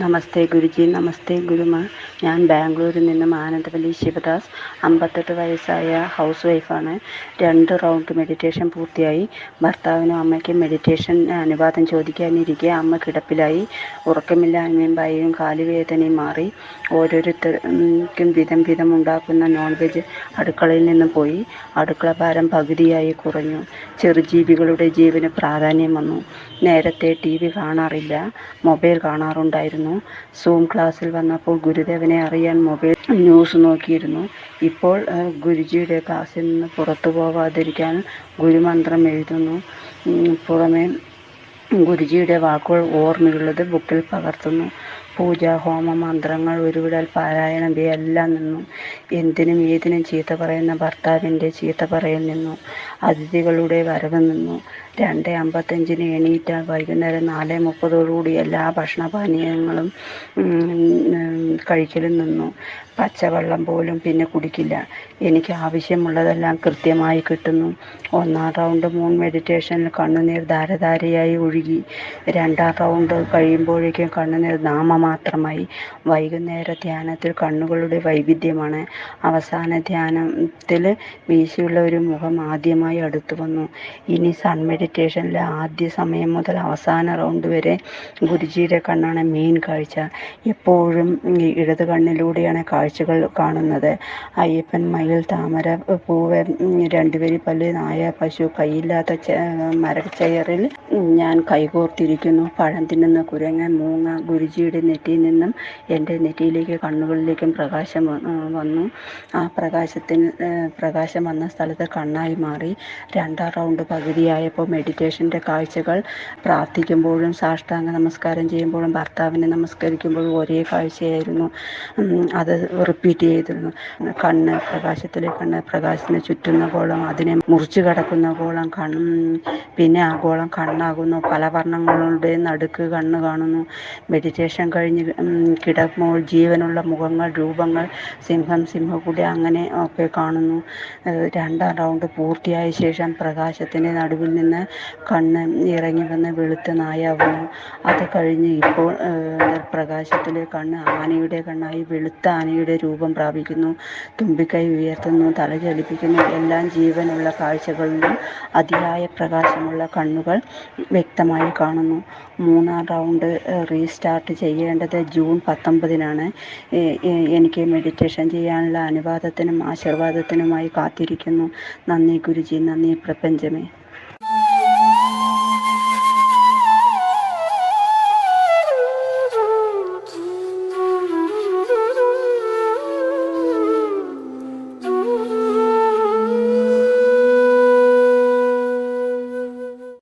നമസ്തേ ഗുരുജി നമസ്തേ ഗുരുമ. ഞാൻ ബാംഗ്ലൂരിൽ നിന്നും ആനന്ദവല്ലി ശിവദാസ് അമ്പത്തെട്ട് വയസ്സായ ഹൗസ് വൈഫാണ് രണ്ട് റൗണ്ട് മെഡിറ്റേഷൻ പൂർത്തിയായി. ഭർത്താവിനും അമ്മയ്ക്കും മെഡിറ്റേഷൻ അനുവാദം ചോദിക്കാനിരിക്കെ അമ്മ കിടപ്പിലായി. ഉറക്കമില്ലായ്മയും ഭയവും കാലുവേദനയും മാറി. ഓരോരുത്തർക്കും വിധം വിധം ഉണ്ടാക്കുന്ന നോൺ വെജ് അടുക്കളയിൽ നിന്ന് പോയി. അടുക്കള ഭാരം പകുതിയായി കുറഞ്ഞു. ചെറുജീവികളുടെ ജീവന് പ്രാധാന്യം വന്നു. നേരത്തെ ടി വി കാണാറില്ല. മൊബൈൽ കാണാറുണ്ടായിരുന്നു. സൂം ക്ലാസ്സിൽ വന്നപ്പോൾ ഗുരുദേവനെ അറിയാൻ മൊബൈൽ ന്യൂസ് നോക്കിയിരുന്നു. ഇപ്പോൾ ഗുരുജിയുടെ ക്ലാസ്സിൽ നിന്ന് പുറത്തു പോവാതിരിക്കാൻ ഗുരുമന്ത്രം എഴുതുന്നു. പുറമേ ഗുരുജിയുടെ വാക്കുകൾ ഓർമ്മയുള്ളത് ബുക്കിൽ പകർത്തുന്നു. പൂജ ഹോമ മന്ത്രങ്ങൾ ഉരുവിടൽ പാരായണം ഇവയെല്ലാം നിന്നു. എന്തിനും ഏതിനും ചീത്ത പറയുന്ന ഭർത്താവിന്റെ ചീത്ത പറയൽ നിന്നു. അതിഥികളുടെ വരവ് നിന്നു. രണ്ട് അമ്പത്തഞ്ചിന് എണീറ്റാൽ വൈകുന്നേരം നാല് മുപ്പതോടുകൂടി എല്ലാ ഭക്ഷണപാനീയങ്ങളും കഴിക്കലും നിന്നു. പച്ചവെള്ളം പോലും പിന്നെ കുടിക്കില്ല. എനിക്ക് ആവശ്യമുള്ളതെല്ലാം കൃത്യമായി കിട്ടുന്നു. ഒന്നാം റൗണ്ട് മൂൺ മെഡിറ്റേഷനിൽ കണ്ണുനീർ ധാരധാരയായി ഒഴുകി. രണ്ടാം റൗണ്ട് കഴിയുമ്പോഴേക്കും കണ്ണുനീർ നാമമാത്രമായി വൈകുന്നേര ധ്യാനത്തിൽ കണ്ണുകളുടെ വൈവിധ്യമാണ്. അവസാന ധ്യാനത്തിൽ വീശിയുള്ള ഒരു മുഖം ആദ്യമായി അടുത്തു വന്നു. ഇനി സൺ മെഡിറ്റേഷനിലെ ആദ്യ സമയം മുതൽ അവസാന റൗണ്ട് വരെ ഗുരുജിയുടെ കണ്ണാണ് മെയിൻ കാഴ്ച. എപ്പോഴും ഇടത് കണ്ണിലൂടെയാണ് കാഴ്ചകൾ കാണുന്നത്. അയ്യപ്പൻ മയിൽ താമര പൂവ് രണ്ടുപേരി പല്ല് നായ പശു കൈയില്ലാത്ത മരച്ചയറിൽ ഞാൻ കൈകോർത്തിരിക്കുന്നു. പഴം തിന്നുന്ന കുരങ്ങൻ മൂങ്ങ ഗുരുജിയുടെ നെറ്റിയിൽ നിന്നും എന്റെ നെറ്റിയിലേക്ക് കണ്ണുകളിലേക്കും പ്രകാശം വന്നു. ആ പ്രകാശത്തിന് പ്രകാശം വന്ന സ്ഥലത്ത് കണ്ണായി മാറി. രണ്ടാം റൗണ്ട് പകുതിയായപ്പോൾ മെഡിറ്റേഷന്റെ കാഴ്ചകൾ പ്രാർത്ഥിക്കുമ്പോഴും സാഷ്ടാംഗ നമസ്കാരം ചെയ്യുമ്പോഴും ഭർത്താവിനെ നമസ്കരിക്കുമ്പോഴും ഒരേ കാഴ്ചയായിരുന്നു. അത് റിപ്പീറ്റ് ചെയ്തിരുന്നു. കണ്ണ് പ്രകാശത്തിലെ കണ്ണ് പ്രകാശത്തിന് ചുറ്റുന്ന കോളം അതിനെ മുറിച്ചു കടക്കുന്ന കോളം കണ്ണ് പിന്നെ ആ കോളം കണ്ണാകുന്നു. പല വർണങ്ങളുടെ നടുക്ക് കണ്ണ് കാണുന്നു. മെഡിറ്റേഷൻ കഴിഞ്ഞ് കിടക്കുമ്പോൾ ജീവനുള്ള മുഖങ്ങൾ രൂപങ്ങൾ സിംഹം സിംഹക്കുടി അങ്ങനെ ഒക്കെ കാണുന്നു. രണ്ടാം റൗണ്ട് പൂർത്തിയായ ശേഷം പ്രകാശത്തിന്റെ നടുവിൽ നിന്ന് കണ്ണ് ഇറങ്ങി വന്ന് വെളുത്ത നായാവുന്നു അത് കഴിഞ്ഞ് ഇപ്പോൾ പ്രകാശത്തിലെ കണ്ണ് ആനയുടെ കണ്ണായി വെളുത്ത ആനയുടെ രൂപം പ്രാപിക്കുന്നു. തുമ്പിക്കൈ ഉയർത്തുന്നു തല ചലിപ്പിക്കുന്നു. എല്ലാം ജീവനുള്ള കാഴ്ചകളിലും അതിയായ പ്രകാശമുള്ള കണ്ണുകൾ വ്യക്തമായി കാണുന്നു. മൂന്നാം റൗണ്ട് റീസ്റ്റാർട്ട് ചെയ്യേണ്ടത് ജൂൺ പത്തൊമ്പതിനാണ്. എനിക്ക് മെഡിറ്റേഷൻ ചെയ്യാനുള്ള അനുവാദത്തിനും ആശീർവാദത്തിനുമായി കാത്തിരിക്കുന്നു. നന്ദി ഗുരുജി നന്ദി പ്രപഞ്ചമേ.